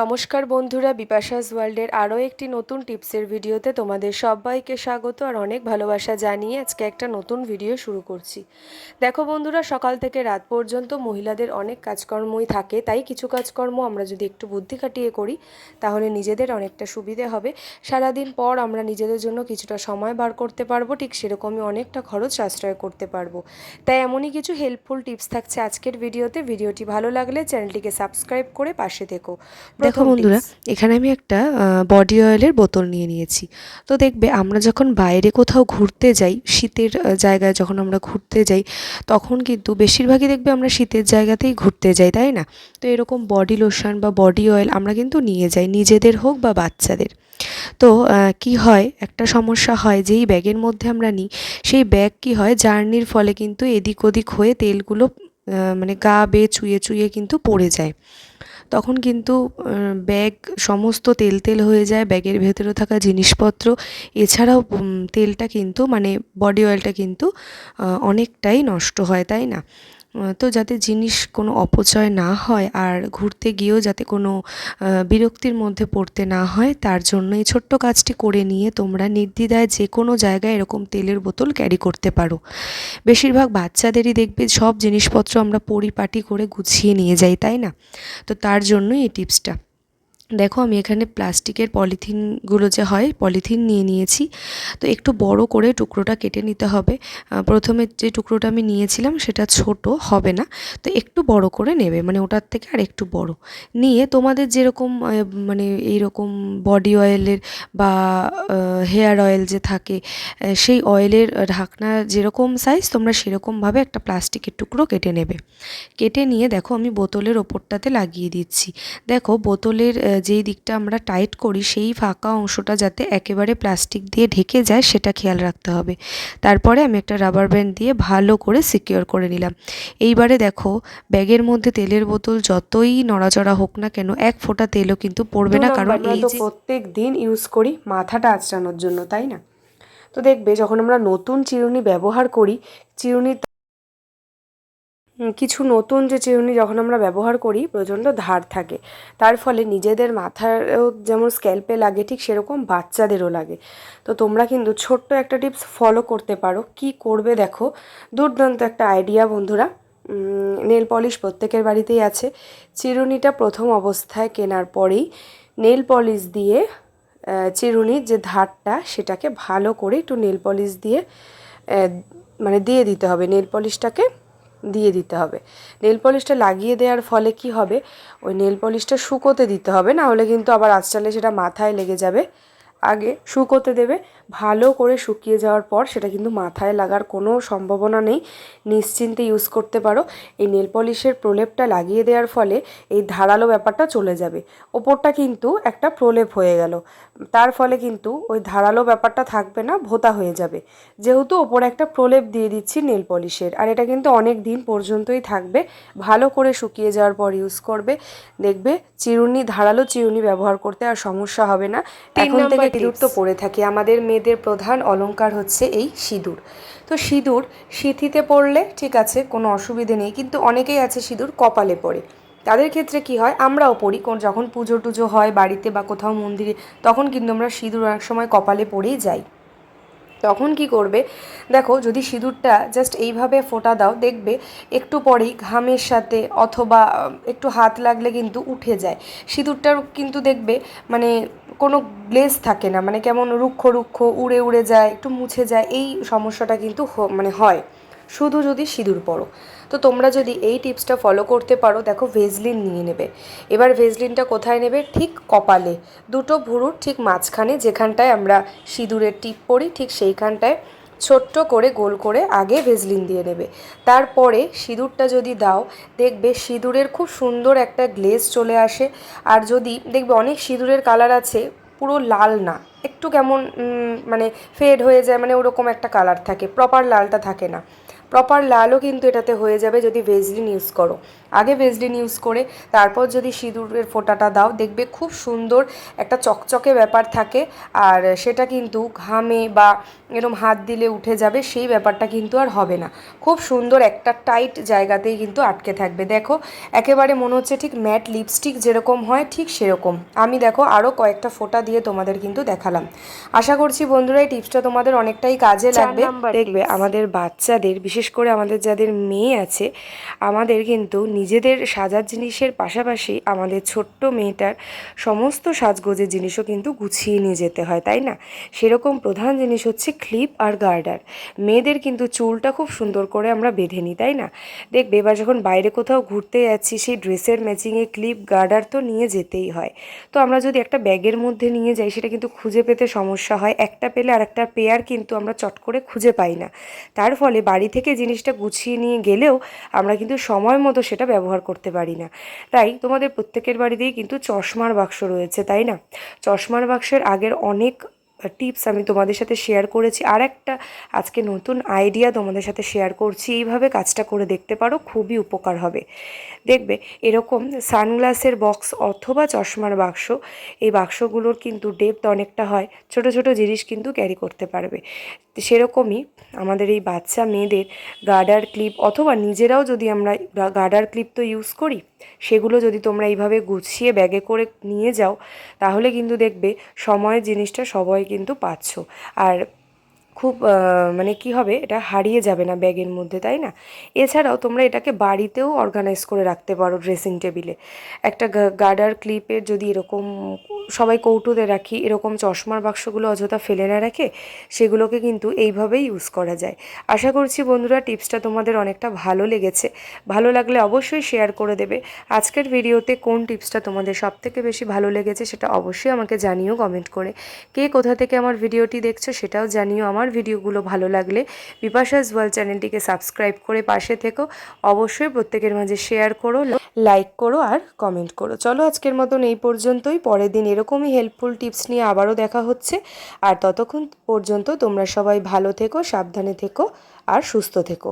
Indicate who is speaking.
Speaker 1: নমস্কার বন্ধুরা, বিপাশাস ওয়ার্ল্ডের আরও একটি নতুন টিপসের ভিডিওতে তোমাদের সবাইকে স্বাগত আর অনেক ভালোবাসা জানিয়ে আজকে একটা নতুন ভিডিও শুরু করছি। দেখো বন্ধুরা, সকাল থেকে রাত পর্যন্ত মহিলাদের অনেক কাজকর্মই থাকে, তাই কিছু কাজকর্ম আমরা যদি একটু বুদ্ধি খাটিয়ে করি, তাহলে নিজেদের অনেকটা সুবিধে হবে। সারাদিন পর আমরা নিজেদের জন্য কিছুটা সময় বার করতে পারব, ঠিক সেরকমই অনেকটা খরচ সাশ্রয় করতে পারব। তাই এমনই কিছু হেল্পফুল টিপস থাকছে আজকের ভিডিওতে। ভিডিওটি ভালো লাগলে চ্যানেলটিকে সাবস্ক্রাইব করে পাশে থেকো।
Speaker 2: দেখো বন্ধুরা এখানে আমি একটা বডি অয়েলের বোতল নিয়ে নিয়েছি। তো দেখবে আমরা যখন বাইরে কোথাও ঘুরতে যাই শীতের জায়গায় যখন আমরা ঘুরতে যাই তখন কিন্তু বেশিরভাগই দেখবে আমরা শীতের জায়গাতেই ঘুরতে যাই তাই না? তো এরকম বডি লোশন বা বডি অয়েল আমরা কিন্তু নিয়ে যাই নিজেদের হোক বা বাচ্চাদের। তো কি হয়? একটা সমস্যা হয় যেই ব্যাগের মধ্যে আমরা নিই সেই ব্যাগ কি হয়? জার্নির ফলে কিন্তু এদিক ওদিক হয়ে তেলগুলো মানে গা বেয়ে চুয়ে চুয়ে কিন্তু পড়ে যায়। তখন কিন্তু ব্যাগ সমস্ত তেল তেল হয়ে যায়, ব্যাগের ভেতরে থাকা জিনিসপত্র। এছাড়াও তেলটা কিন্তু মানে বডি অয়েলটা কিন্তু অনেকটাই নষ্ট হয়, তাই না? তো যাতে জিনিস কোনো অপচয় না হয় আর ঘুরতে গিয়েও যাতে কোনো বিরক্তির মধ্যে পড়তে না হয়, তার জন্য এই ছোট্ট কাজটি করে নিয়ে তোমরা নির্দ্বিধায় যে কোনো জায়গায় এরকম তেলের বোতল ক্যারি করতে পারো। বেশিরভাগ বাচ্চাদেরই দেখবে সব জিনিসপত্র আমরা পরিপাটি করে গুছিয়ে নিয়ে যাই, তাই না? তো তার জন্যই এই টিপসটা। দেখো, আমি এখানে প্লাস্টিকের পলিথিনগুলো যে হয়, পলিথিন নিয়ে নিয়েছি। তো একটু বড় করে টুকরোটা কেটে নিতে হবে। প্রথমে যে টুকরোটা আমি নিয়েছিলাম, সেটা ছোট হবে না। তো একটু বড় করে নেবে মানে ওটার থেকে আর একটু বড়। নিয়ে তোমাদের যেরকম মানে এইরকম বডি অয়েলের বা হেয়ার অয়েল যে থাকে সেই অয়েলের ঢাকনা যেরকম সাইজ তোমরা সেরকমভাবে একটা প্লাস্টিকের টুকরো কেটে নেবে। কেটে নিয়ে দেখো, আমি বোতলের ওপরটাতে লাগিয়ে দিচ্ছি। দেখো, বোতলের যেই দিকটা আমরা টাইট করি সেই ফাঁকা অংশটা যাতে একেবারে প্লাস্টিক দিয়ে ঢেকে যায় সেটা খেয়াল রাখতে হবে। তারপরে আমি একটা রাবার ব্যান্ড দিয়ে ভালো করে সিকিওর করে নিলাম। এইবারে দেখো ব্যাগের মধ্যে তেলের বোতল যতই নড়াচড়া হোক না কেন এক ফোঁটা তেলও কিন্তু পড়বে না কারণ এই
Speaker 1: তো
Speaker 2: যে
Speaker 1: প্রত্যেক দিন ইউজ করি মাথাটা আঁচড়ানোর জন্য তাই না? তো দেখবে যখন আমরা নতুন চিরুনি ব্যবহার করি চিরুনি কিছু নতুন যে চিরুনি যখন আমরা ব্যবহার করি, প্রচণ্ড ধার থাকে। তার ফলে নিজেদের মাথারও যেমন স্ক্যাল্পে লাগে, ঠিক সেরকম বাচ্চাদেরও লাগে। তো তোমরা কিন্তু ছোট্ট একটা টিপস ফলো করতে পারো। কি করবে দেখো? দুর্দান্ত একটা আইডিয়া বন্ধুরা। নেল পলিশ প্রত্যেকের বাড়িতেই আছে। চিরুনিটা প্রথম অবস্থায় কেনার পরেই নেল পলিশ দিয়ে চিরুনির যে ধারটা, সেটাকে ভালো করে একটু নেল পলিশ দিয়ে মানে দিয়ে দিতে হবে। নেল পলিশটাকে দিয়ে দিতে হবে। নেল পলিশটা লাগিয়ে দেওয়ার ফলে কি হবে? ওই নেল পলিশটা শুকোতে দিতে হবে, না হলে কিন্তু আবার আঁচড়ালে সেটা মাথায় লেগে যাবে। আগে শুকোতে দেবে। ভালো করে শুকিয়ে যাওয়ার পর সেটা কিন্তু মাথায় লাগার কোনো সম্ভাবনা নেই। নিশ্চিন্তে ইউজ করতে পারো। এই নেল পলিশের প্রলেপটা লাগিয়ে দেওয়ার ফলে এই ধারালো ব্যাপারটা চলে যাবে। ওপরটা কিন্তু একটা প্রলেপ হয়ে গেল। তার ফলে কিন্তু ওই ধারালো ব্যাপারটা থাকবে না ভোতা হয়ে যাবে। যেহেতু ওপরে একটা প্রলেপ দিয়ে দিচ্ছি নেল পলিশের আর এটা কিন্তু অনেক দিন পর্যন্তই থাকবে। ভালো করে শুকিয়ে যাওয়ার পর ইউজ করবে। দেখবে চিরুনি ধারালো চিরুনি ব্যবহার করতে আর সমস্যা হবে না। এখন থেকে সিঁদুর তো পরে থাকি। আমাদের মেয়েদের প্রধান অলঙ্কার হচ্ছে এই সিঁদুর। তো সিঁদুর সিঁথিতে পড়লে ঠিক আছে কোনো অসুবিধে নেই কিন্তু অনেকেই আছে সিঁদুর কপালে পড়ে। তাদের ক্ষেত্রে কি হয়? আমরাও পড়ি। কোন যখন পুজো টুজো হয় বাড়িতে বা কোথাও মন্দিরে তখন কিন্তু আমরা সিঁদুর অনেক সময় কপালে পড়েই যাই। তখন কি করবে? দেখো, যদি সিঁদুরটা জাস্ট এইভাবে ফোটা দাও, দেখবে একটু পরেই ঘামের সাথে অথবা একটু হাত লাগলে কিন্তু উঠে যায়। সিঁদুরটার কিন্তু দেখবে মানে কোনো গ্লেজ থাকে না মানে কেমন রুক্ষ রুক্ষ, উড়ে উড়ে যায়, একটু মুছে যায়, এই সমস্যাটা কিন্তু মানে হয়। শুধু যদি সিঁদুর পরো তো তোমরা যদি এই টিপসটা ফলো করতে পারো, দেখো ভেজলিন নিয়ে নেবে। এবার ভেজলিনটা কোথায় নেবে? ঠিক কপালে। দুটো ভুরুর ঠিক মাঝখানে, যেখানটায় আমরা সিঁদুরের টিপ পরি ঠিক সেইখানটায় ছোট্ট করে গোল করে আগে ভেজলিন দিয়ে নেবে। তারপরে সিঁদুরটা যদি দাও, দেখবে সিঁদুরের খুব সুন্দর একটা গ্লেজ চলে আসে। আর যদি দেখবে অনেক সিঁদুরের কালার আছে, পুরো লাল না। একটু কেমন মানে ফেড হয়ে যায় মানে ওরকম একটা কালার থাকে। প্রপার লালটা থাকে না। প্রপার লালও কিন্তু এটাতে হয়ে যাবে যদি ভেজলিন ইউজ করো। আগে ভেজলিন ইউজ করে তারপর যদি সিঁদুরের ফোঁটাটা দাও দেখবে খুব সুন্দর একটা চকচকে ব্যাপার থাকে। আর সেটা কিন্তু ঘামে বা এরম হাত দিলে উঠে যাবে সেই ব্যাপারটা কিন্তু আর হবে না। খুব সুন্দর একটা টাইট জায়গাতেই কিন্তু আটকে থাকবে। দেখো একেবারে মনে হচ্ছে ঠিক ম্যাট লিপস্টিক যেরকম হয় ঠিক সেরকম। আমি দেখো আরও কয়েকটা ফোঁটা দিয়ে তোমাদের কিন্তু দেখালাম। আশা করছি বন্ধুরা এই টিপসটা তোমাদের অনেকটাই কাজে লাগবে। দেখবে আমাদের বাচ্চাদের বিশেষ করে আমাদের যাদের মেয়ে আছে, আমাদের কিন্তু নিজেদের সাজার জিনিসের পাশাপাশি আমাদের ছোট্ট মেয়েটার সমস্ত সাজগোজের জিনিসও কিন্তু গুছিয়ে নিয়ে যেতে হয়, তাই না? সেরকম প্রধান জিনিস হচ্ছে ক্লিপ আর গার্ডার। মেয়েদের কিন্তু চুলটা খুব সুন্দর করে আমরা বেঁধে নিই, তাই না? দেখবে এবার যখন বাইরে কোথাও ঘুরতে যাচ্ছি, সেই ড্রেসের ম্যাচিংয়ে ক্লিপ গার্ডার তো নিয়ে যেতেই হয়। তো আমরা যদি একটা ব্যাগের মধ্যে নিয়ে যাই, সেটা কিন্তু খুঁজে পেতে সমস্যা হয়। একটা পেলে আর একটা পেয়ার কিন্তু আমরা চট করে খুঁজে পাই না। তার ফলে বাড়ি থেকে জিনিসটা গুছিয়ে নিয়ে গেলেও আমরা কিন্তু সময় মতো সেটা ব্যবহার করতে পারি না। তাই তোমাদের প্রত্যেকের বাড়িতেই কিন্তু চশমার বাক্স রয়েছে, তাই না? চশমার বাক্সের আগের অনেক টিপস আমি তোমাদের সাথে শেয়ার করেছি। আর একটা আজকে নতুন আইডিয়া তোমাদের সাথে শেয়ার করছি। এইভাবে কাজটা করে দেখতে পারো, খুবই উপকার হবে। দেখবে, এরকম সানগ্লাসের বক্স অথবা চশমার বাক্স, এই বাক্সগুলোর কিন্তু ডেপথ অনেকটা হয়। ছোট ছোট জিনিস কিন্তু ক্যারি করতে পারবে। তো সেরকমই আমাদের এই বাচ্চা মেয়েদের গার্ডার ক্লিপ অথবা নিজেরাও যদি আমরা গার্ডার ক্লিপ তো ইউজ করি, সেগুলো যদি তোমরা এইভাবে গুছিয়ে ব্যাগে করে নিয়ে যাও, তাহলে কিন্তু দেখবে সময়ের জিনিসটা সবাই কিন্তু পাচ্ছ। আর খুব মানে কি হবে, এটা হারিয়ে যাবে না ব্যাগের মধ্যে, তাই না? এছাড়াও তোমরা এটাকে বাড়িতেও অর্গানাইজ করে রাখতে পারো ড্রেসিং টেবিলে একটা গার্ডার ক্লিপের যদি এরকম, সবাই কৌটোতে রাখি, এরকম চশমার বাক্সগুলো অযথা ফেলে না রাখে, সেগুলোকে কিন্তু এইভাবেই ইউজ করা যায়। আশা করছি বন্ধুরা টিপসটা তোমাদের অনেকটা ভালো লেগেছে। ভালো লাগলে অবশ্যই শেয়ার করে দেবে। আজকের ভিডিওতে কোন টিপসটা তোমাদের সব থেকে বেশি ভালো লেগেছে সেটা অবশ্যই আমাকে জানিও কমেন্ট করে। কে কোথা থেকে আমার ভিডিওটি দেখছ সেটাও জানিও আমার ভিডিওগুলো ভালো লাগলে বিপাশাস ওয়াল চ্যানেলটিকে সাবস্ক্রাইব করে পাশে থেকো। অবশ্যই প্রত্যেকের মাঝে শেয়ার করো, লাইক করো আর কমেন্ট করো। চলো আজকের মতন এই পর্যন্তই। পরের দিন এরকমই হেল্পফুল টিপস নিয়ে আবারও দেখা হচ্ছে। আর ততক্ষণ পর্যন্ত তোমরা সবাই ভালো থেকো, সাবধানে থেকো আর সুস্থ থেকো।